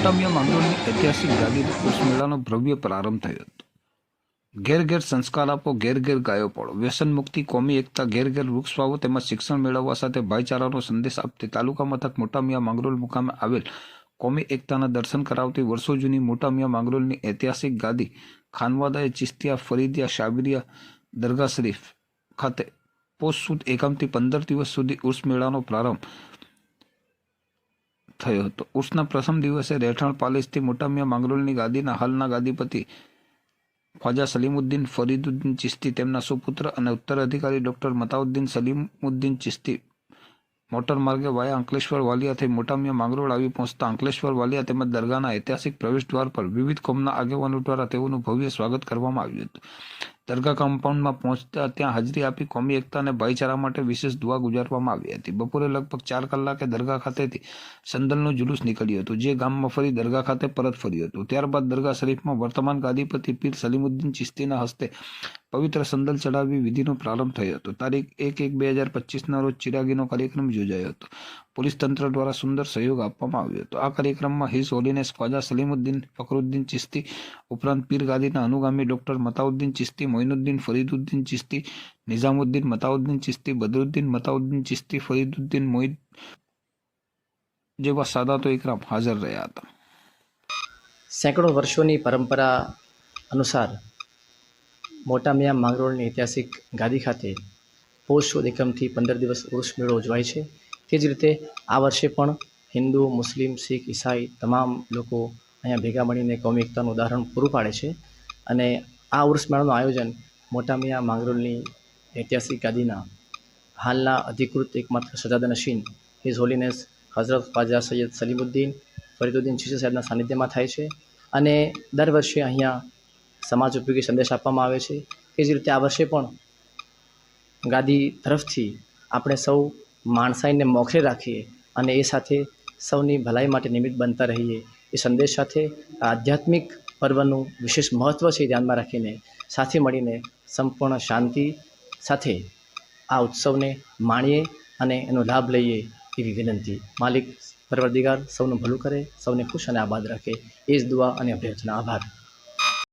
મોટામિયા માંગરોળની ઐતિહાસિક પુરુષ મેળાનો ભવ્ય પ્રારંભ થયો હતો. ઘેર ઘેર સંસ્કાર આપો, ઘેર ઘેર ગાયો પડો. વ્યસન મુક્તિ, કોમી એકતા, ઘેર ઘેર વૃક્ષ વાવો, તેમાં શિક્ષણ મેળવવા સાથે ભાઈચારાનો સંદેશ આપતી તાલુકા મથક મોટામિયા માંગરોળ મુકામે આવેલ કોમી એકતાના દર્શન કરાવતી વર્ષો જૂની મોટામિયા માંગરોળની ઐતિહાસિક ગાદી ખાનવાદાએ ચિસ્તિયા, ફરીદિયા, શાબિરિયા, દરગાહ શરીફ ખાતે પોષ સુદ એકમથી પંદર દિવસ સુધી ઉર્સ મેળાનો પ્રારંભ થયો હતો. ઉર્સના પ્રથમ દિવસે રહેઠાણ પાલેસથી મોટામિયા માંગરોળની ગાદીના હાલના ગાદીપતિ ખ્વાજા સલીમુદ્દીન ફરીદુદ્દીન ચિસ્તી તેમના સુપુત્ર અને ઉત્તરાધિકારી ડૉક્ટર મતાઉદ્દીન સલીમુદ્દીન ચિસ્તી મોટર માર્ગે વાયા અંકલેશ્વર વાલિયા થઈ મોટામિયા માંગરોળ આવી પહોંચતા અંકલેશ્વર વાલિયા તેમજ દરગાહના ઐતિહાસિક પ્રવેશ દ્વાર પર વિવિધ કોમના આગેવાનો દ્વારા તેઓનું ભવ્ય સ્વાગત કરવામાં આવ્યું હતું. દરગાહ કમ્પાઉન્ડમાં પહોંચતા ત્યાં હાજરી આપી કોમી એકતા અને ભાઈચારા માટે વિશેષ દુઆ ગુજારવામાં આવી હતી. બપોરે લગભગ ચાર કલાકે દરગાહ ખાતેથી સંદલનું જુલુસ નીકળ્યું હતું, જે ગામમાં ફરી દરગાહ ખાતે પરત ફર્યું હતું. ત્યારબાદ દરગાહ શરીફમાં વર્તમાન ગાદીપતિ પીર સલીમુદ્દીન ચિસ્તીના હસ્તે પવિત્ર સંદલ ચડાવી વિધિનો પ્રારંભ થયો હતો. તારીખ એક એક બે હજાર પચીસના રોજ ચિરાગીનો કાર્યક્રમ યોજાયો હતો. પોલીસ તંત્ર દ્વારા સુંદર સહયોગ આપવામાં આવ્યો હતો. આ કાર્યક્રમમાં હિઝ હોલીનેસ ખ્વાજા સલીમુદ્દીન ફકરુદ્દીન ચિસ્તી ઉપરાંત પીર ગાદીના અનુગામી ડોક્ટર મતાઉદ્દીન ચિસ્તી મોઇનુદ્દીન ફરીદુદ્દીન ચિસ્તી નિઝામુદ્દીન મતાઉદ્દીન ચિસ્તી બદરુદ્દીન મતાઉદ્દીન ચિસ્તી ફરીદુદ્દીન મોઇદ જેવા સાદાતો ઇકરામ હાજર રહ્યા હતા. સેંકડો વર્ષોની પરંપરા અનુસાર મોટા મિયા માંગરોળની ઐતિહાસિક ગાદી ખાતે પોષ સુદ એકમથી પંદર દિવસ ઉર્સ મેળો ઉજવાય છે. તે જ રીતે આ વર્ષે પણ હિન્દુ, મુસ્લિમ, શીખ, ઈસાઈ તમામ લોકો અહીંયા ભેગા મળીને કોમી એકતાનું ઉદાહરણ પૂરું પાડે છે અને આ ઉર્સ મેળાનું આયોજન મોટા મિયા માંગરોળની ઐતિહાસિક ગાદીના હાલના અધિકૃત એકમાત્ર સજાદ નશીન હિઝ હોલીનેસ હઝરત ખ્વાજા સૈયદ સલીમુદ્દીન ફરીદુદ્દીન ચીશી સાહેબના સાનિધ્યમાં થાય છે. અને દર વર્ષે અહીંયા સમાજ ઉપયોગી સંદેશ આપવામાં આવે છે. તે જ રીતે આ વર્ષે પણ ગાદી તરફથી આપણે સૌ માણસાઈને મોખરે રાખીએ અને એ સાથે સૌની ભલાઈ માટે નિમિત્ત બનતા રહીએ. એ સંદેશ સાથે આધ્યાત્મિક પર્વનું વિશેષ મહત્ત્વ છે ધ્યાનમાં રાખીને સાથે મળીને સંપૂર્ણ શાંતિ સાથે આ ઉત્સવને માણીએ અને એનો લાભ લઈએ એવી વિનંતી. માલિક, પરવરદિગાર સૌનું ભલું કરે, સૌને ખુશ અને આબાદ રાખે. એ જ દુઆ અને અભ્યર્થના. આભાર.